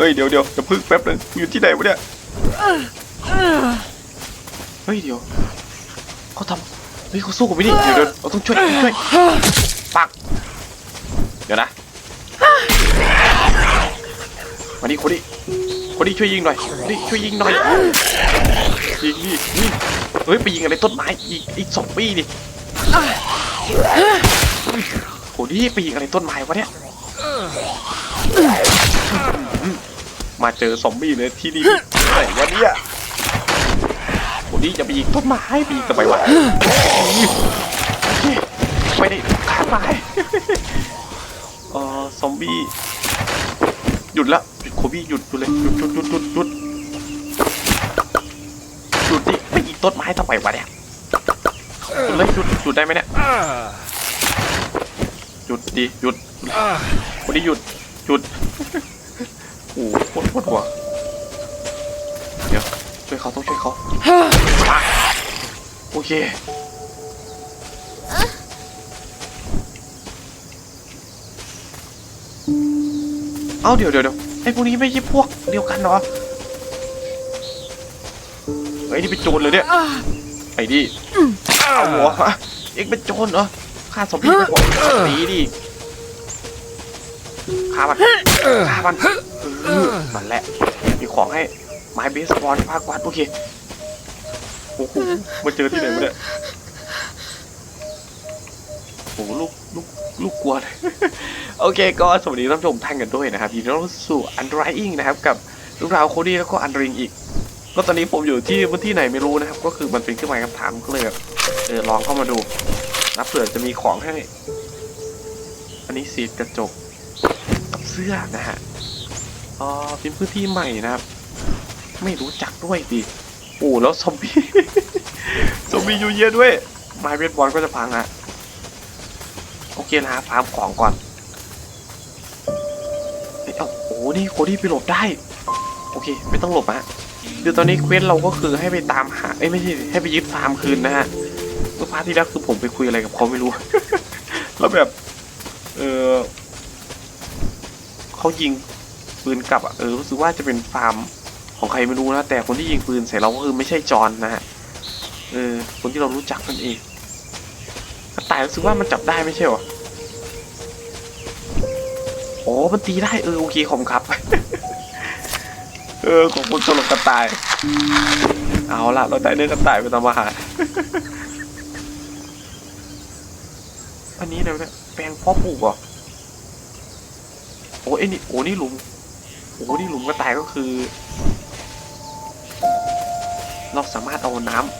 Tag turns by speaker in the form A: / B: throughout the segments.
A: เฮ้ยเดี๋ยวเดี๋ยวจะพึ่งแป๊บนึงกูอยู่ที่ไหนวะเนี่ยเฮ้ยเดี๋ยวเขาทำเฮ้ยเขาสู้กับไม่นี่เดี๋ยวเดี๋ยวเราต้องช่วยช่วยปักเดี๋ยวนะมานี่คนนี้คนนี้ช่วยยิงหน่อยคนนี้ช่วยยิงหน่อยยิงนี่ยิงเฮ้ยไปยิงอะไรต้นไม้อีกอีกสองปีดิโหนี่ไปยิงอะไรต้นไม้วะเนี่ย มาเจอซอมบี้เลยที่นี่ไหนวะเนี่ยโหนี่จะไปยิงต้นไม้ไปยิงทำไมวะไม่ได้ฆ่าไม้เออซอมบี้หยุดละหยุดโคบี้หยุดหยุดเลยหยุดหยุดหยุดหยุดหยุดหยุดดิไปยิงต้นไม้ทำไมวะเนี่ยหยุดเลยหยุดหยุดได้ไหมเนี่ยหยุดดิหยุดคนนี้หยุดหยุด โอ้โหปวดปวดหัวเดี๋ยวช่วยเขาต้องช่วยเขาปักโอเคเอาเดี๋ยวเดี๋ยวเดี๋ยวไอ้พวกนี้ไม่ใช่พวกเดียวกันเหรอไอ้ยนี่เป็นโจรเลยเนี่ยไอ้ดิเอาหัวฮะเอ็งเป็นโจรเหรอฆ่าสมบี้ไปก่อนตีดิฆ่ามันฆ่ามันเออ นั่นแหละ มีของให้ไม้เบสบอลภาควัดโอเค โอ้โหมาเจอที่ไหนมาเนี่ยโอ้โหลูกลูกลูกกลัวเลยโอเค ก็สวัสดีท่านผู้ชมท่านกันด้วยนะครับยินดีต้อนรับสู่อันดรายอิงนะครับ กับเรื่องราวโคดี้แล้วก็อันดริงอีก ก็ตอนนี้ผมอยู่ที่พื้นที่ไหนไม่รู้นะครับ ก็คือมันเป็นเครื่องหมายคำถามก็เลยแบบเออลองเข้ามาดูนะเผื่อจะมีของให้ อันนี้สีกระจกกับเสื้อนะฮะ อ๋อเป็นพื้นที่ใหม่นะครับ ไม่รู้จักด้วยดิโอ้แล้วซอมบี้ ซอมบี้อยู่เยอะด้วย ไม้เบสบอลก็จะพังอะโอเคนะฟาร์มของก่อนเอ้ยเอ้าโอ้นี่โคดี้ไปหลบได้ โอเค ไม่ต้องหลบฮะคือตอนนี้เควสเราก็คือให้ไปตามหา เอ้ยไม่ใช่ให้ไปยึดฟาร์มคืนนะฮะเมื่อพาร์ทที่แล้วคือผมไปคุยอะไรกับเขาไม่รู้ แล้วแบบ เออเขายิง ปืนกลับอะเออรู้สึกว่าจะเป็นฟาร์มของใครไม่รู้นะแต่คนที่ยิงปืนใส่เราก็คือไม่ใช่จอนนะฮะเออคนที่เรารู้จักนั่นเองกระต่ายรู้สึกว่ามันจับได้ไม่ใช่หรอโอ้มันตีได้เออโอเคขอบครับ เออขอบคุณสำหรับกระต่าย เอาละเราได้เนื้อกระต่ายไปทำอาหารอันนี้นะเนี่ยแปลงพ่อปลูกเหรอโอ้ไอ้นี่โอ้นี่หลุม โอ้นี่หลุมกระต่ายก็คือ เราสามารถเอาน้ำ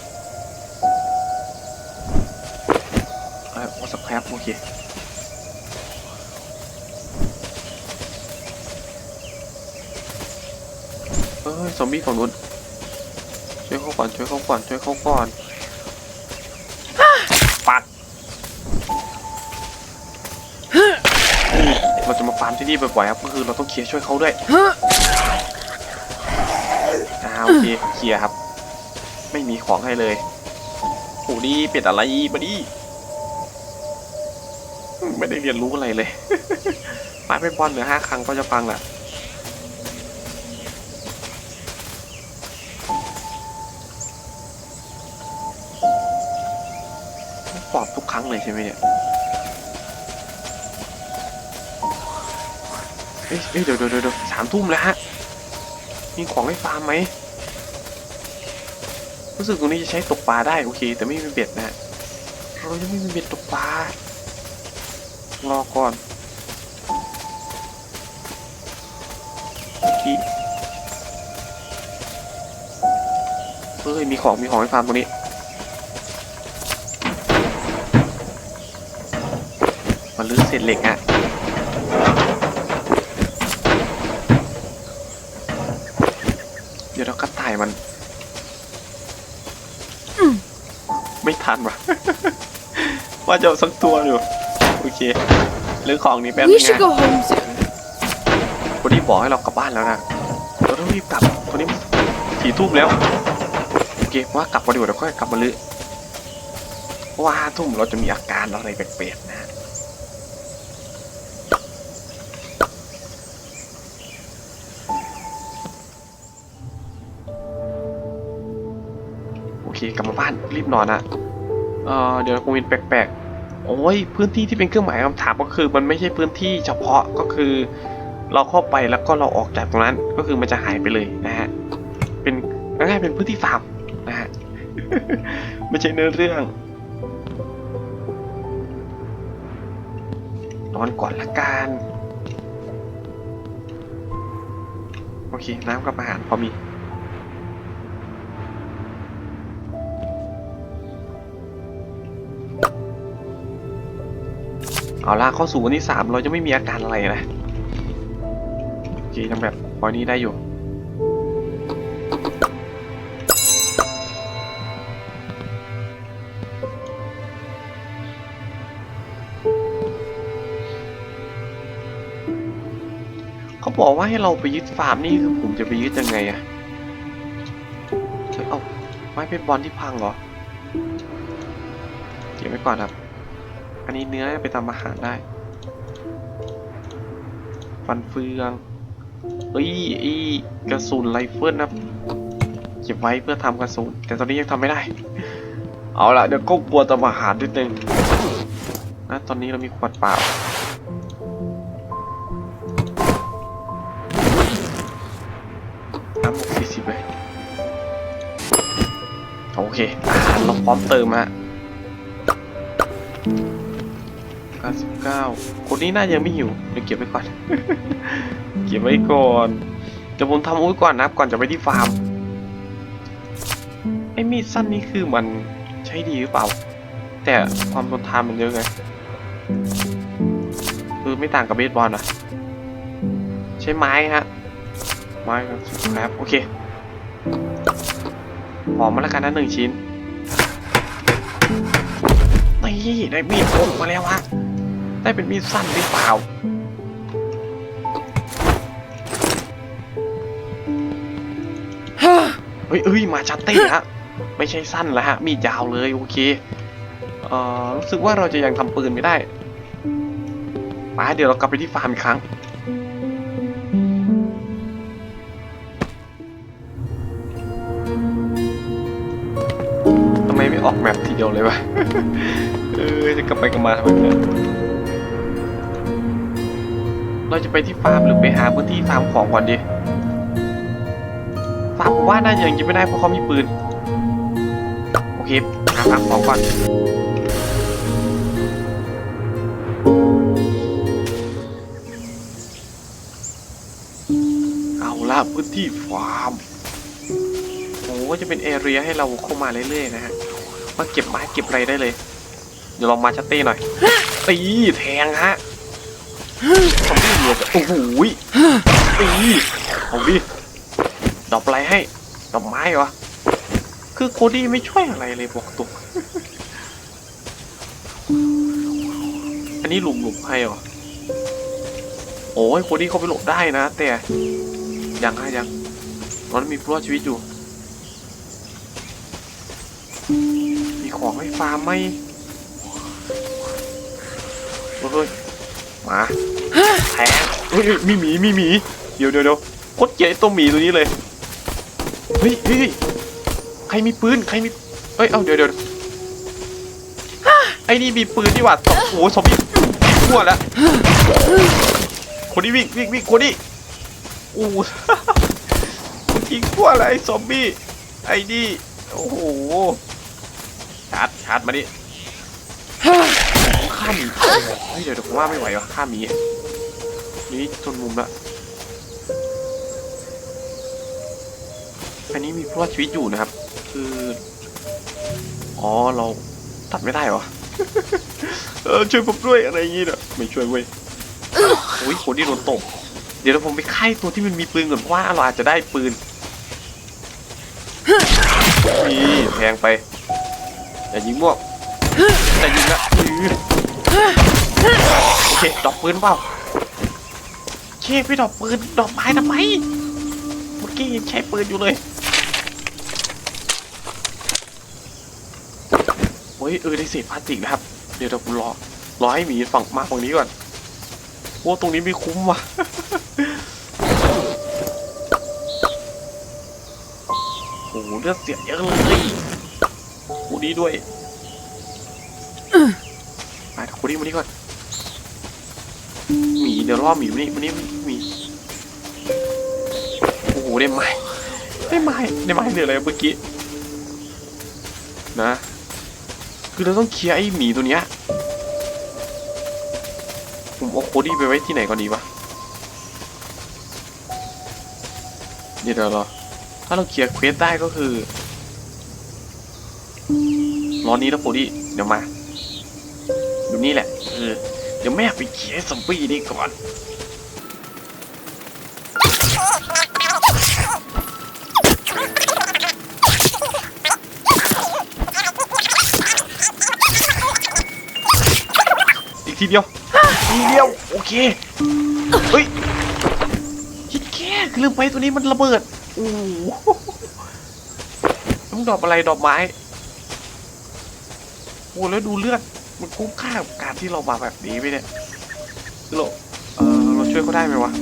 A: เออวอสแครปโอเคเอ้ยซอมบี้ฝั่งนู้นช่วยเขาก่อนช่วยเขาก่อนช่วยเขาก่อนปัดเรา จะมาฟาร์มที่นี่บ่อยๆครับก็คือเราต้องเคลียร์ช่วยเขาด้วยอ่าโอเคเคลียร์ครับ ไม่มีของให้เลยโอ้ดีเป็ดอะไรมาดิไม่ได้เรียนรู้อะไรเลยมาเป็นบอลเหลือห้าครั้งก็จะฟังแหละปอบทุกครั้งเลยใช่ไหมเนี่ย เอ้ยเดี๋ยวเดี๋ยวเดี๋ยวสามทุ่มแล้วฮะ มีของให้ฟาร์มไหม รู้สึกตรงนี้จะใช้ตกปลาได้โอเค แต่ไม่มีเบ็ดนะ เรายังไม่มีเบ็ดตกปลา รอก่อนเมื่อกี้เฮ้ย มีของ มีของให้ฟาร์มตรงนี้มันลื้อเศษเหล็กอะเดี๋ยวเรากระต่ายมัน ไม่ทันว่ะว่าจะเอาสักตัวอยู่โอเคเรื่องของนี้แป๊บนึ
B: We
A: ง
B: should
A: นะ
B: go home soon.
A: คนที่บอกให้เรากลับบ้านแล้วนะเราต้องรีบกลับคนนี้สี่ทุ่มแล้วโอเคว่ากลับมาดีกว่าเดี๋ยวค่อยกลับมาลือเพราะว่าห้าทุ่มเราจะมีอาการอะไรแปลกๆนะ เคกลับมาบ้านรีบนอนนะเออเดี๋ยวคงมีแปลกๆ โอ้ยพื้นที่ที่เป็นเครื่องหมายคำถามก็คือ มันไม่ใช่พื้นที่เฉพาะก็คือ เราเข้าไปแล้วก็เราออกจากตรงนั้นก็คือมันจะหายไปเลยนะฮะเป็นง่ายๆเป็นพื้นที่ฟาร์มนะฮะไม่ใช่เนื้อเรื่องนอนก่อนละกันโอเค น้ำกับอาหารพอมี เอาล่ะเข้าสู่วันที่สามเราจะไม่มีอาการอะไรนะโอเคทำแบบพอนี้ได้อยู่ เขาบอกว่าให้เราไปยึดฟาร์มนี่คือผมจะไปยึดยังไงอะเฮ้ยเอาไม้เป็นบอลที่พังเหรอ เก็บไว้ก่อนครับ อันนี้เนื้อไปทำอาหารได้ ฟันเฟืองเอ้ยอีกระสุนไรเฟิลนะเก็บไว้เพื่อทำกระสุน แต่ตอนนี้ยังทำไม่ได้ เอาละเดี๋ยวก็กลัวทำอาหารนิดนึงนะตอนนี้เรามีขวดเปล่าน้ำหกสี่สิบเลยโอเคอาหารเราพร้อมเติมฮะ 99คนนี้น่าจะไม่หิวเดี๋ยวเก็บไว้ก่อน เก็บไว้ก่อนเดี๋ยวผมทำอุ้ยก่อนนะก่อนจะไปที่ฟาร์มไอ้มีดสั้นนี่คือมันใช้ดีหรือเปล่า แต่ความทนทานมันเยอะไงคือไม่ต่างกับเบสบอลอะใช้ไม้ฮะไม้ครับโอเคหอมมาแล้วกันนะหนึ่งชิ้นนี่ได้มีดพกมาแล้วฮะ ได้เป็นมีดสั้นหรือเปล่าเฮ้ยเอ้ยมาชัดเต้ฮะไม่ใช่สั้นแล้วฮะ มีดยาวเลยโอเคเอ่อรู้สึกว่าเราจะยังทำปืนไม่ได้มาเดี๋ยวเรากลับไปที่ฟาร์มอีกครั้งทำไมไม่ออกแมปทีเดียวเลยวะ เออจะกลับไปกลับมาทำไมเนี่ย เราจะไปที่ฟาร์มหรือไปหาพื้นที่ฟาร์มของก่อนดี ฟาร์มผมว่าน่าจะยังยิงไม่ได้เพราะเขามีปืน โอเค หาฟาร์มของก่อนเอาล่ะพื้นที่ฟาร์มโอ้ก็จะเป็นแอเรียให้เราเข้ามาเรื่อยๆนะฮะมาเก็บไม้เก็บอะไรได้เลย เดี๋ยวลองมาชัตเต้หน่อยตีแทงฮะ ซอมบี้เหลือโอ้โหยตีเอาดิดอกอะไรให้ ดอกไม้เหรอ คือโคดี้ไม่ช่วยอะไรเลยบอกตรงอันนี้หลุมหลุมให้เหรอ โอ้ยโคดี้เขาไปหลบได้นะ แต่ ยังฮะยังตอนนั้นมีผู้รอดชีวิตอยู่ มีของให้ฟาร์มไหมเฮ้ย มาแทงเฮ้ยเฮ้ยมีหมีมีหมีเดี๋ยวเดี๋ยวเดี๋ยวโคตรเกลียดไอ้ตัวหมีตัวนี้เลยเฮ้ยเฮ้ยเฮ้ยใครมีปืนใครมีเฮ้ยเอาเดี๋ยวเดี๋ยวไอ้นี่มีปืนนี่หว่าโอ้โหสมบี้ทั่วแล้วคนนี้วิ่งวิ่งวิ่งคนนี้อู้ยิงทั่วเลยไอ้ซอมบี้ไอ้นี่โอ้โหชาร์จชาร์จมาดิ ข้าหมีเฮ้ยเดี๋ยวเดี๋ยวผมว่าไม่ไหววะข้าหมีนี่จนมุมละอันนี้มีผู้รอดชีวิตอยู่นะครับ คือ อ๋อเราตัดไม่ได้เหรอเออช่วยผมด้วยอะไรอย่างงี้เนอะไม่ช่วยเว้ยโอ้ยคนที่โดนตก เดี๋ยวผมไปไข่ตัวที่มันมีปืนก่อนเพราะว่าเราอาจจะได้ปืนนี่แทงไปอย่ายิงมั่วอย่ายิงละอื้อโอ เคดอกปืนเปล่าเชฟไปดอกปืนดอกไม้ทำไมเมื่อกี้ยังใช้ปืนอยู่เลยเฮ้ยเออได้เศษพลาสติกนะครับ เดี๋ยวเดี๋ยวผมรอรอให้หมีฝั่งมาฝั่งนี้ก่อนโอ้ตรงนี้ไม่คุ้มว่ะโอ้โหเลือดเสียเยอะเลยดี้ด้วยไปโคดี้มานี่ก่อน เดี๋ยวรอหมีมานี่มานี่หมีโอ้โหได้ไม้ได้ไม้ได้ไม้เหลืออะไรเมื่อกี้นะ คือเราต้องเคลียร์ไอ้หมีตัวเนี้ยผมเอาโคดี้ไปไว้ที่ไหนก่อนดีวะเดี๋ยวเรอถ้าเราเคลียร์เควสได้ก็คือรอนี้แล้วโคดี้เดี๋ยวมาดูนี่แหละ เดี๋ยวแม่ไปเคลียร์ซอมบี้นี่ก่อน อีกทีเดียว ทีเดียว โอเค เฮ้ยคิดแค่คือลืมไปตัวนี้มันระเบิดโอ้โหต้องดอกอะไรดอกไม้ โอ้แล้วดูเลือด มันคุ้มค่ากับการที่เรามาแบบนี้ไหมเนี่ยคือเราเออเราช่วยเขาได้ไหมวะ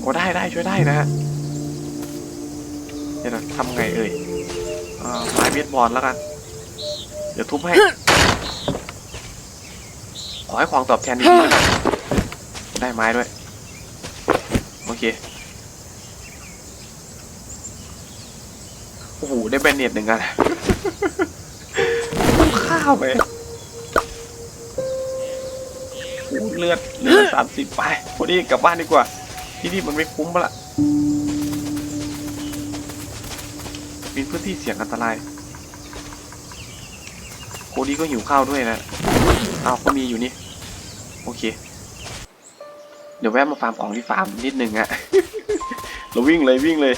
A: โอ้ได้ได้ช่วยได้นะฮะเดี๋ยวเราทำไงเอ่ยออไม้เบสบอลแล้วกัน เดี๋ยวทุบให้ ขอให้ของตอบแทนดีได้ไม้ด้วย โอเค โอ้โห ได้แบนเน็ตหนึ่งกันคุ้มค่าไป อ้เลือดเลือดสามสิบไปพอดีกลับบ้านดีกว่า ที่นี่มันไม่คุ้มปะละมีพื้นที่เสี่ยงอันตรายโคดี้ก็หิวข้าวด้วยนะเอาก็มีอยู่นี่ โอเค เดี๋ยวแวะมาฟาร์มของที่ฟาร์มนิดนึงอะเราวิ่งเลยวิ่งเลย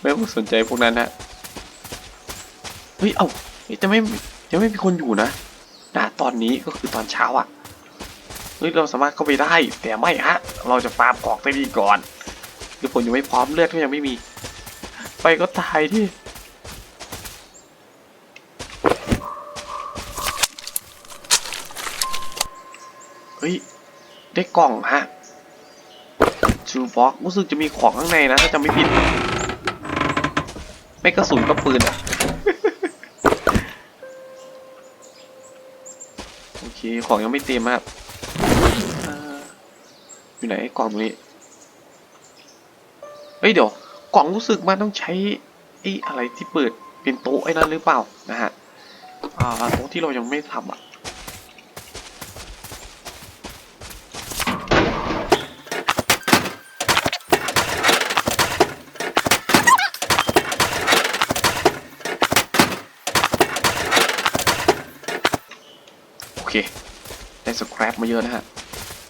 A: ไม่ต้องสนใจพวกนั้นนะเฮ้ย เอ้าเฮ้ยจะไม่จะไม่มีคนอยู่นะณตอนนี้ก็คือตอนเช้าอะ เฮ้ยเราสามารถเข้าไปได้ แต่ไม่ฮะ เราจะฟาร์มของไปดีก่อนคือผมยังไม่พร้อมเลือดก็ยังไม่มี ไปก็ตายที่เฮ้ย ได้กล่องฮะชูบ็อกรู้สึกจะมีของข้างในนะ ถ้าจำไม่ผิด ไม่กระสุนก็ปืนอะโอเค ของยังไม่เต็มครับ อยู่ไหนกล่องตรงนี้เฮ้ยเดี๋ยว กล่องรู้สึกมันต้องใช้ไอ้อะไรที่เปิดเป็นโต๊ะไอ้นั่นหรือเปล่านะฮะอ่าโต๊ะที่เรายังไม่ทำอะโอเค ได้สครับมาเยอะนะฮะ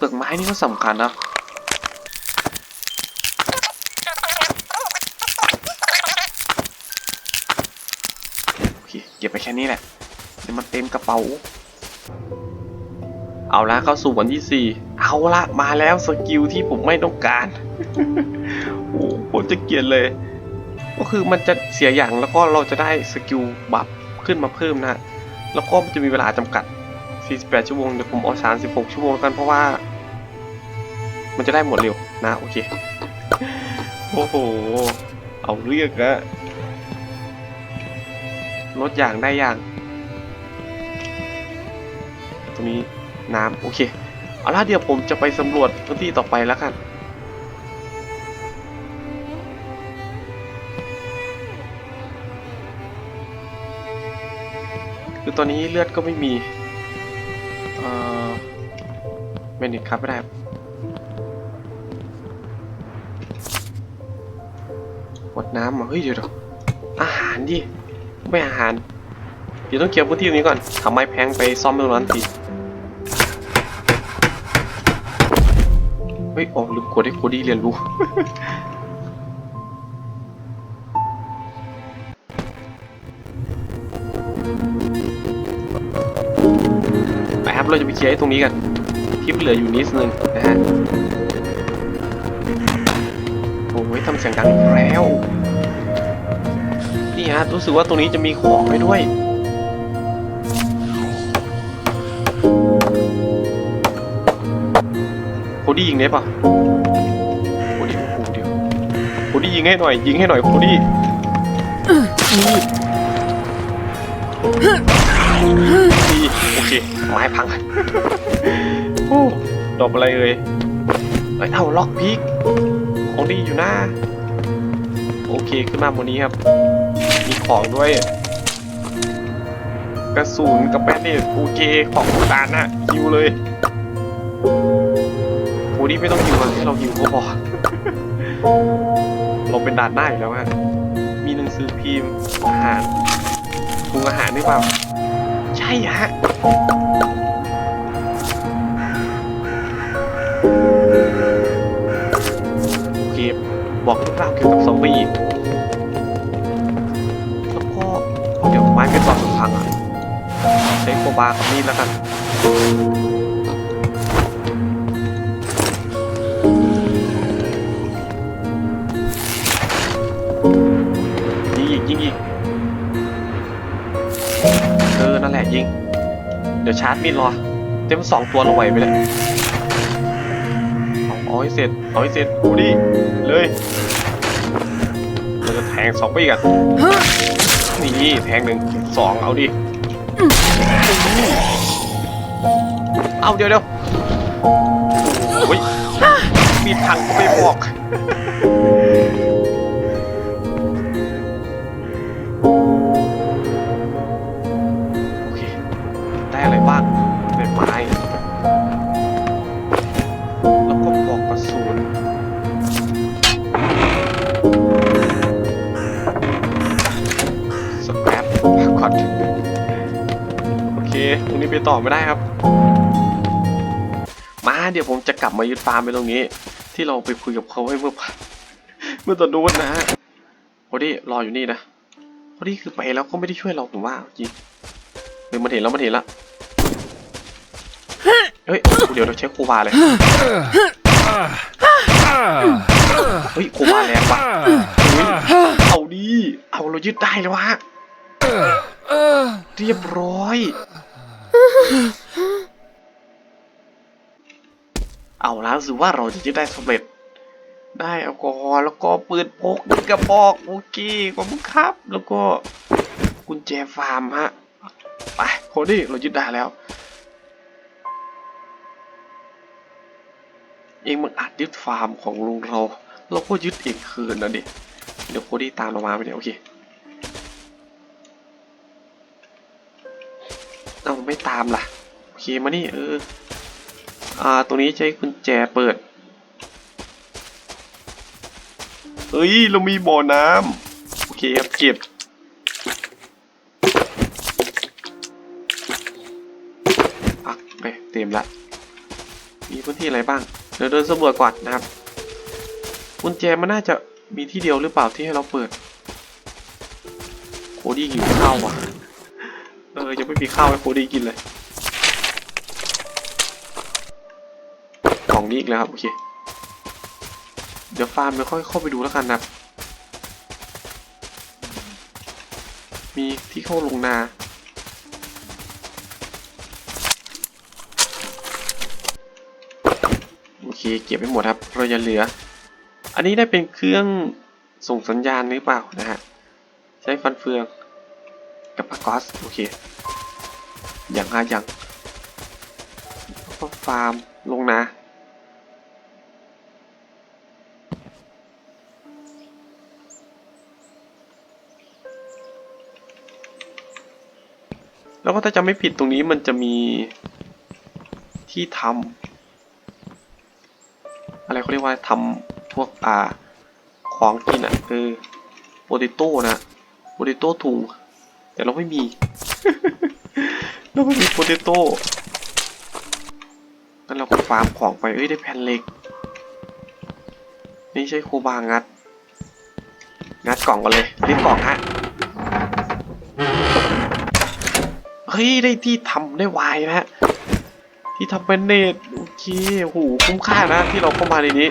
A: เปลือกไม้นี่ก็สำคัญนะโอเคเก็บไปแค่นี้แหละเดี๋ยวมันเต็มกระเป๋า เอาละเข้าสู่วันที่สี่เอาละมาแล้วสกิลที่ผมไม่ต้องการโอ้ผมจะเกลียดเลย ก็คือมันจะเสียอย่างแล้วก็เราจะได้สกิลบัฟขึ้นมาเพิ่มนะ แล้วก็มันจะมีเวลาจำกัด48ชั่วโมงเดี๋ยวผมเอา36ชั่วโมงแล้วกันเพราะว่า มันจะได้หมดเร็วนะโอเค โอ้โห เอาเรื่องอะลดอย่างได้อย่าง ตรงนี้น้ำโอเค เอาละเดี๋ยวผมจะไปสำรวจพื้นที่ต่อไปแล้วกันคือตอนนี้เลือดก็ไม่มี เอ่อเมนิครับไม่ได้ กดน้ำเหรอเฮ้ยเดี๋ยวอาหารดิไม่อาหาร เดี๋ยวต้องเคลียร์พื้นที่ตรงนี้ก่อนทำไม้แพงไปซ่อมตรงนั้นทีเฮ้ยโอ้ลืมกดให้โคดี้เรียนรู้ไปครับเราจะไปเคลียร์ไอ้ตรงนี้กันที่เหลืออยู่นิดนึงนะฮะ เสียงดังอีกแล้ว นี่ฮะรู้สึกว่าตรงนี้จะมีของไว้ด้วย โคดี้ยิงได้ปะโคดี้โอ้โหเดี๋ยวโคดี้ยิงให้หน่อย ยิงให้หน่อยโคดี้ดีโอเค ไม้พังโอ้ดอกอะไรเอ่ยเอ้ยเอาล็อกพิกของดีอยู่นะ โอเคขึ้นมาบนนี้ครับ มีของด้วย กระสุนกับแบนเนตโอเคของโบราณนะฮิวเลยโอ้นี่ไม่ต้องฮิวมันให้เราฮิวก็พอเราเป็นด่านหน้าอยู่แล้วฮะมีหนังสือพิมพ์อาหารปรุงอาหารหรือเปล่า ใช่ฮะ บอกเรื่องราวเกี่ยวกับซอมบี้แล้วก็เดี๋ยวไม้เป็นตอนสุดพังอะใช้โคบากับมีดแล้วกันยิงอีกยิงอีกเออนั่นแหละยิง เดี๋ยวชาร์จมีดรอ เต็มสองตัวเราไหวไปเลย ให้เสร็จเอาให้เสร็จกูดิเลยเราจะแทงสองไปกันนี่แทงหนึ่งสองเอาดิเอาเดี๋ยวเดี๋ยวโอ้ยมีทางก็ไม่บอก โอเค ตรงนี้ไปต่อไม่ได้ครับ มาเดี๋ยวผมจะกลับมายึดฟาร์มไปตรงนี้ ที่เราไปคุยกับเขาไว้เมื่อเมื่อตอนนู้นนะฮะพอดีรออยู่นี่นะพอดีคือไปแล้วก็ไม่ได้ช่วยเราผมว่าจริงเดี๋ยวมันเห็นแล้วมันเห็นแล้วเฮ้ยเดี๋ยวเราใช้โควาเลยเฮ้ยโควาแรงว่ะเฮ้ยเอาดีเอาเรายึดได้แล้ววะ เรียบร้อย เอาแล้วสิว่าเราจะยึดได้สำเร็จ ได้แอลกอฮอล์แล้วก็ปืนพกกระบอกโอเคขอบคุณครับ แล้วก็กุญแจฟาร์มฮะ ไปโคดี้เรายึดได้แล้ว เองมันอาจยึดฟาร์มของลุงเรา เราก็ยึดเองคืนนะดิ เดี๋ยวโคดี้ตามเรามาไปเดี๋ยวโอเค เอาไม่ตามล่ะโอเคมานี่เอออ่าตรงนี้ใช้กุญแจเปิดเฮ้ยเรามีบ่อน้ำโอเคครับเก็บอะไปเต็มละมีพื้นที่อะไรบ้างเดี๋ยวเดินสำรวจก่อนนะครับกุญแจมันน่าจะมีที่เดียวหรือเปล่าที่ให้เราเปิดโคดี้หิวข้าวว่ะ ออยังไม่มีข้าวให้โคดี้กินเลยกล่องนี้อีกแล้วครับ โอเค เดี๋ยวฟาร์มเดี๋ยวค่อยเข้าไปดูแล้วกันนะมีที่เข้าลงนาโอเค เก็บไปหมดครับเราจะเหลือ อันนี้ได้เป็นเครื่องส่งสัญญาณหรือเปล่านะฮะ ใช้ฟันเฟืองกับปากกอส โอเค ย่างฮะอย่างฟาร์มลงนาแล้วก็ถ้าจะไม่ผิดตรงนี้มันจะมีที่ทำอะไรเขาเรียกว่าทำพวกอ่าของกินอะคือโปเตโต้นะโปเตโต้ถุงแต่เราไม่มี เราไม่มีโปเตโต้งั้นเราก็ฟาร์มของไป เอ้ยได้แผ่นเหล็ก นี่ใช้โคบางัด งัดกล่องกันเลยรีบกล่องฮะ เฮ้ย ได้ที่ทำได้ไวนะฮะ ที่ทำเป็นเนตโอเคโหคุ้มค่านะที่เราเข้ามาในนี้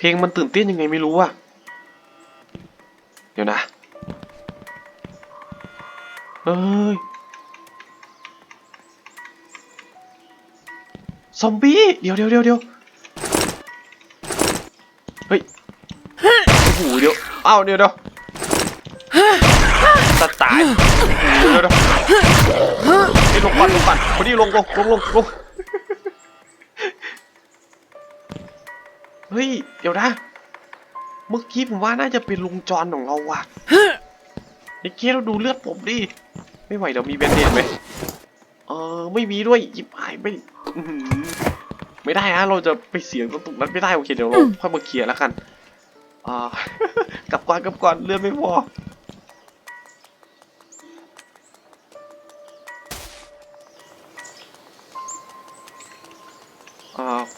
A: เพลงมันตื่นเต้นยังไงไม่รู้อะเดี๋ยวนะเฮ้ยซอมบี้ เดี๋ยวเดี๋ยวเดี๋ยวเดี๋ยวเฮ้ย โอ้โห เดี๋ยวอ้าวเดี๋ยวเดี๋ยวตาตายโอ้โหเดี๋ยวเดี๋ยวไอ้ลงก่อนลงก่อนคนนี้ลงลงลงลงลง เฮ้ย เดี๋ยวนะ เมื่อกี้ผมว่าน่าจะเป็นลุงจรของเราว่ะไอ้เกี้เราดูเลือดผมดิ ไม่ไหวเดี๋ยวมีแบนเดดไหมเออไม่มีด้วยหยิบหายไม่อื้อหือไม่ได้ฮะเราจะไปเสียงตรงนั้นไม่ได้โอเคเดี๋ยวเราค่อยมาเคลียร์แล้วกันอ่ากลับก่อนกลับก่อนเลือดไม่พอ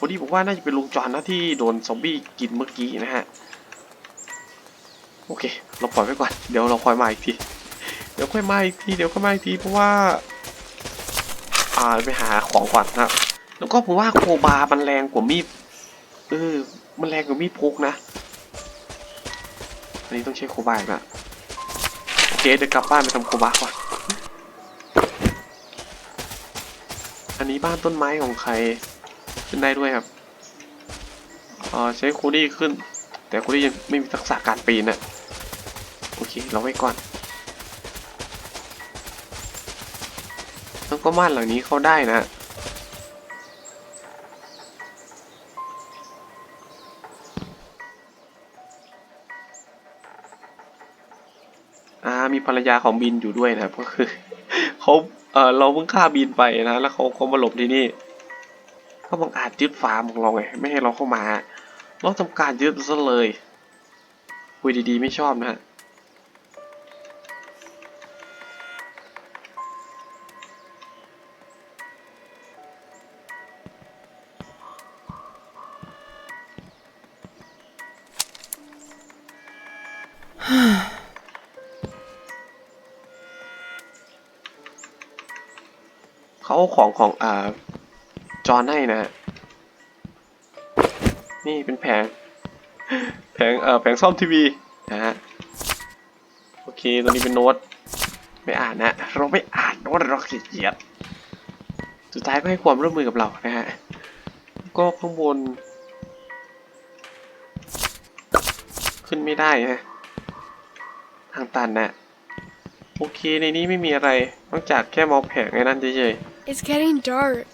A: คนที่บอกว่าน่าจะเป็นลุงจอนนะที่โดนซอมบี้กินเมื่อกี้นะฮะ โอเค เราปล่อยไว้ก่อน เดี๋ยวเราค่อยมาอีกที เดี๋ยวค่อยมาอีกที เดี๋ยวค่อยมาอีกที เพราะว่า อ่าไปหาของก่อนนะ แล้วก็ผมว่าโคบามันแรงกว่ามีด เออ มันแรงกว่ามีดพกนะ อันนี้ต้องใช้โคบาอีกนะโอเคเดี๋ยวกลับบ้านไปทำโคบาก่อน อันนี้บ้านต้นไม้ของใคร ขึ้นได้ด้วยครับอ่าใช้โคดี้ขึ้น แต่โคดี้ยังไม่มีทักษะการปีนน่ะโอเคเราไว้ก่อนแล้วก็บ้านหลังนี้เข้าได้นะอ่ามีภรรยาของบินอยู่ด้วยนะครับก็คือเขาเออเราเพิ่งฆ่าบินไปนะ แล้วเขาเขามาหลบที่นี่ ก็บังอาจยึดฟาร์มของเราไงไม่ให้เราเข้ามา เราทำการยึดซะเลยคุยดีๆ ไม่ชอบนะฮะเขาเอาของของอ่า จอนให้นะฮะ นี่เป็นแผง แผงเอ่อแผงซ่อมทีวีนะฮะ โอเคตัวนี้เป็นโน้ต ไม่อ่านนะ เราไม่อ่านโน้ตเราขี้เกียจสุดท้ายก็ให้ความร่วมมือกับเรานะฮะ ก็ข้างบน ขึ้นไม่ได้นะ ทางตันนะโอเคในนี้ไม่มีอะไรนอกจากแค่มองแผงไอ้นั่นเฉยๆ
B: It's getting dark.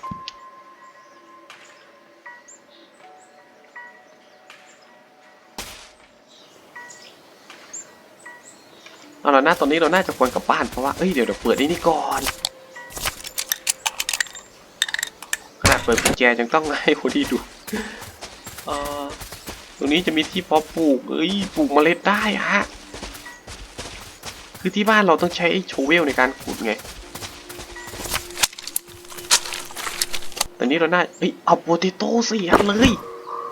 A: เอาละนะตอนนี้เราน่าจะควรกลับบ้านเพราะว่าเอ้ยเดี๋ยวเดี๋ยวเปิดไอ้นี่ก่อนขนาดเปิดกุญแจยังต้องให้คนที่ดูเอ่อตรงนี้จะมีที่เพาะปลูกเอ้ยปลูกเมล็ดได้ฮะคือที่บ้านเราต้องใช้โชเวลในการขุดไงตอนนี้เราน่าเอ้ยเอาโปเตโต้สี่อันเลย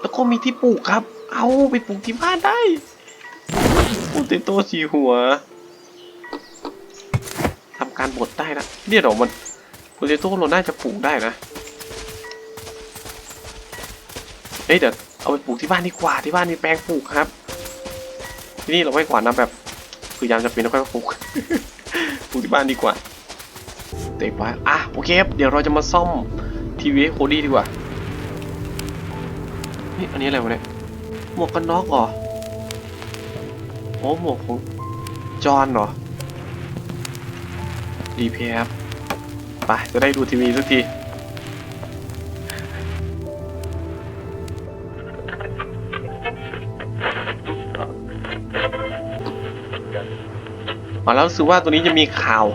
A: แล้วก็มีที่ปลูกครับ เอาไปปลูกที่บ้านได้โปเตโต้สี่หัว การบดได้นะเนี่ยเดี๋ยวมันโปเตโต้เราน่าจะปลูกได้นะเอ้ยเดี๋ยวเอาไปปลูกที่บ้านดีกว่าที่บ้านมีแปลงปลูกครับ ที่นี่เราไว้ก่อนนะแบบพยายามจะเป็นแล้วค่อยปลูกปลูกที่บ้านดีกว่าเตะไปอะโอเคเดี๋ยวเราจะมาซ่อมทีวีโคดี้ดีกว่านี่อันนี้อะไรวะเนี่ยหมวกกันน็อกเหรอโอ้หมวกของจอห์นเหรอ ดีเพครับไปจะได้ดูทีวีสักทีอ๋อแล้วรู้สึกว่าตัวนี้จะมีข่าว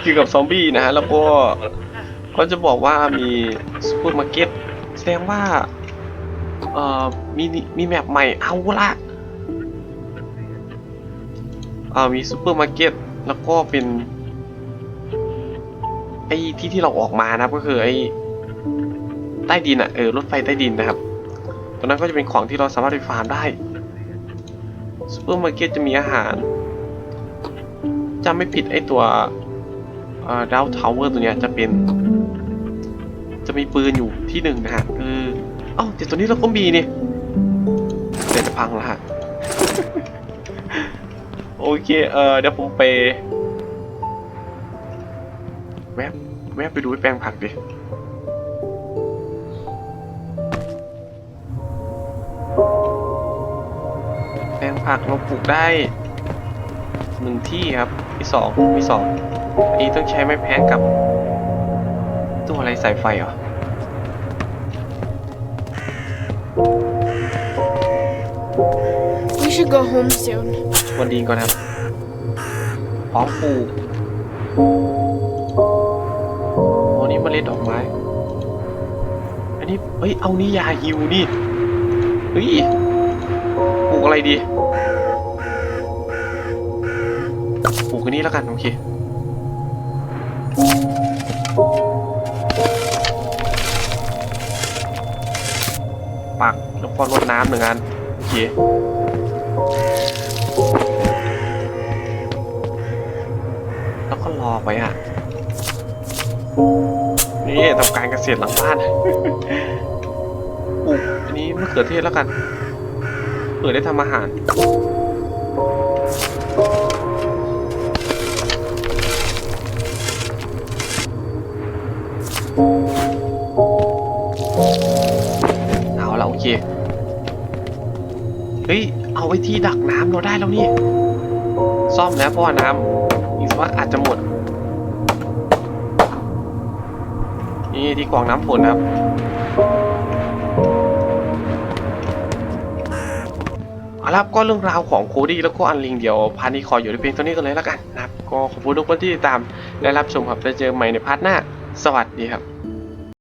A: เกี่ยวกับซอมบี้นะฮะ แล้วก็ก็จะบอกว่ามีซูเปอร์มาร์เก็ตแสดงว่า เอ่อ มีมีแมปใหม่เอาละอ่ามีซูเปอร์มาร์เก็ตแล้วก็เป็น ไอ้ที่ที่เราออกมานะครับ ก็คือไอ้ใต้ดินอะเออรถไฟใต้ดินนะครับตรงนั้นก็จะเป็นของที่เราสามารถไปฟาร์มได้ซูเปอร์มาร์เก็ตจะมีอาหารจำไม่ผิดไอ้ตัวดาวทาวเวอร์ตัวเนี้ยจะเป็น จะมีปืนอยู่ที่หนึ่งนะฮะเออเอ้าแต่ตัวนี้เราก็มีนี่แต่จะพังล้วฮะโอเคเออเดี๋ยวผมไป แวบแวบไปดูแปลงผักดิแปลงผักเราปลูกได้หนึ่งที่ครับมีสองมีสองอันนี้ต้องใช้ไม้แพ้กับตัวอะไรสายไฟเหรอวันดีก่อนครับพร้อมปลูก ล็ดดอกไม้ อันนี้ เฮ้ย เอานี่ยาฮิวนี่ เฮ้ย ปลูกอะไรดี ปลูกอันนี้แล้วกัน โอเค ปักแล้วก็รดน้ำหนึ่งอัน โอเคแล้วก็รอไปอะ นี่ทำการเกษตรหลังบ้านปลูกอันนี้มะเขือเทศแล้วกันเผื่อได้ทำอาหารเอาละโอเค เฮ้ย เอาไว้ที่ดักน้ำเราได้แล้วนี่ ซ่อมแล้วเพราะว่าน้ำอีกสักพักอาจจะหมด นี่ที่กองน้ำฝนนะครับ เอาละครับก็เรื่องราวของโคดี้แล้วก็อันลิงเดี๋ยวพาร์ทนี้ขออยู่ในเพียงเท่านี้กันเลยแล้วกันนะครับ ก็ขอบคุณทุกคนที่ติดตามและรับชมครับแล้วเจอใหม่ในพาร์ทหน้า สวัสดีครับ